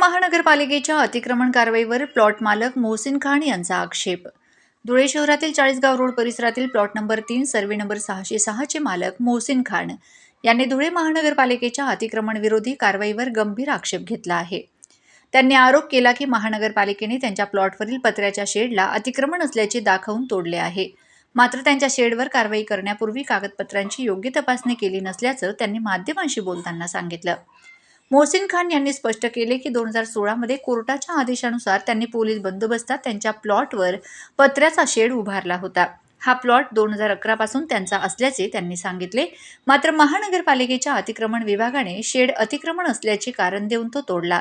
महानगरपालिकेच्या अतिक्रमण कारवाईवर प्लॉट मालक मोहसिन खान यांचा आक्षेप. धुळे शहरातील चाळीसगाव रोड परिसरातील प्लॉट नंबर तीन सर्वे नंबर सहाशे सहाचे मालक मोहसिन खान यांनी धुळे महानगरपालिकेच्या अतिक्रमण विरोधी कारवाईवर गंभीर आक्षेप घेतला आहे. त्यांनी आरोप केला की महानगरपालिकेने त्यांच्या प्लॉटवरील पत्र्याच्या शेडला अतिक्रमण असल्याचे दाखवून तोडले आहे. मात्र त्यांच्या शेडवर कारवाई करण्यापूर्वी कागदपत्रांची योग्य तपासणी केली नसल्याचं त्यांनी माध्यमांशी बोलताना सांगितलं. मोहसिन खान यांनी स्पष्ट केले की दोन हजार सोळामध्ये कोर्टाच्या आदेशानुसार त्यांनी पोलीस बंदोबस्तात त्यांच्या प्लॉटवर पत्र्याचा शेड उभारला होता. हा प्लॉट दोन हजार अकरापासून त्यांचा असल्याचे त्यांनी सांगितले. मात्र महानगरपालिकेच्या अतिक्रमण विभागाने शेड अतिक्रमण असल्याचे कारण देऊन तो तोडला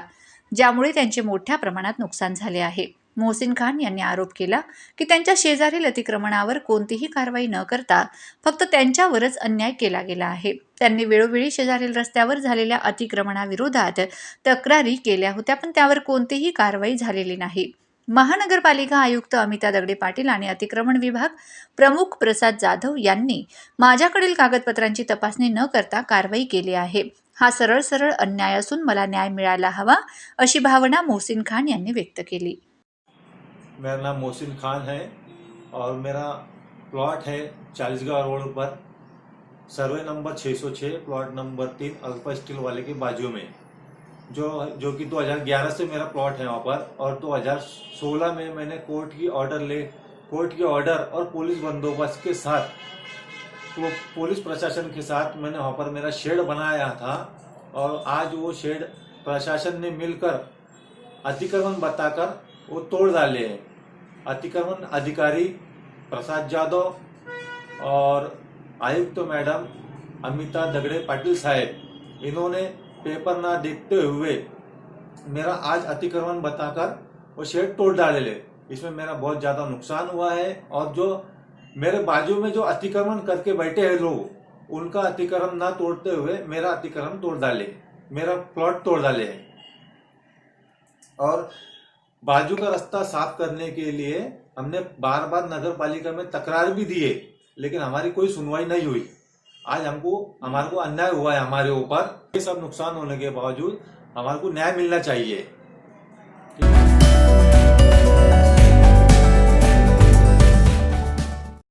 ज्यामुळे त्यांचे मोठ्या प्रमाणात नुकसान झाले आहे. मोहसिन खान यांनी आरोप केला की त्यांच्या शेजारील अतिक्रमणावर कोणतीही कारवाई न करता फक्त त्यांच्यावरच अन्याय केला गेला आहे. त्यांनी वेळोवेळी शेजारील रस्त्यावर झालेल्या अतिक्रमणाविरोधात तक्रारी केल्या होत्या पण त्यावर कोणतीही कारवाई झालेली नाही. महानगरपालिका आयुक्त अमिता दगडे पाटील आणि अतिक्रमण विभाग प्रमुख प्रसाद जाधव यांनी माझ्याकडील कागदपत्रांची तपासणी न करता कारवाई केली आहे. हा सरळ सरळ अन्याय असून मला न्याय मिळायला हवा अशी भावना मोहसिन खान यांनी व्यक्त केली. मेरा नाम मोहसिन खान है और मेरा प्लॉट है चालीसगांव रोड पर। सर्वे नंबर 606 प्लॉट नंबर तीन, अल्फ़ा स्टील वाले के बाजू में। जो जो कि 2011 से मेरा प्लॉट है वहाँ पर और 2016 में मैंने कोर्ट की ऑर्डर ले, कोर्ट की ऑर्डर और पुलिस बंदोबस्त के साथ पुलिस प्रशासन के साथ मैंने वहाँ पर मेरा शेड बनाया था और आज वो शेड प्रशासन ने मिलकर अतिक्रमण बताकर वो तोड़ डाले हैं। अतिक्रमण अधिकारी प्रसाद जाधव और आयुक्त तो मैडम अमिता दगड़े पाटिल साहब, इन्होंने पेपर ना देखते हुए मेरा आज अतिक्रमण बताकर वो शेड तोड़ डाले ले। इसमें मेरा बहुत ज़्यादा नुकसान हुआ है और जो मेरे बाजू में जो अतिक्रमण करके बैठे हैं लोग, उनका अतिक्रमण ना तोड़ते हुए मेरा अतिक्रमण तोड़ डाले, मेरा प्लॉट तोड़ डाले और बाजू का रास्ता साफ़ करने के लिए हमने बार बार नगर पालिका में तकरार भी दिए लेकिन हमारी कोई सुनवाई नहीं हुई। आज हमको, हमारे को अन्याय हुआ है हमारे ऊपर। ये सब नुकसान होने के बावजूद हमारे को न्याय मिलना चाहिए।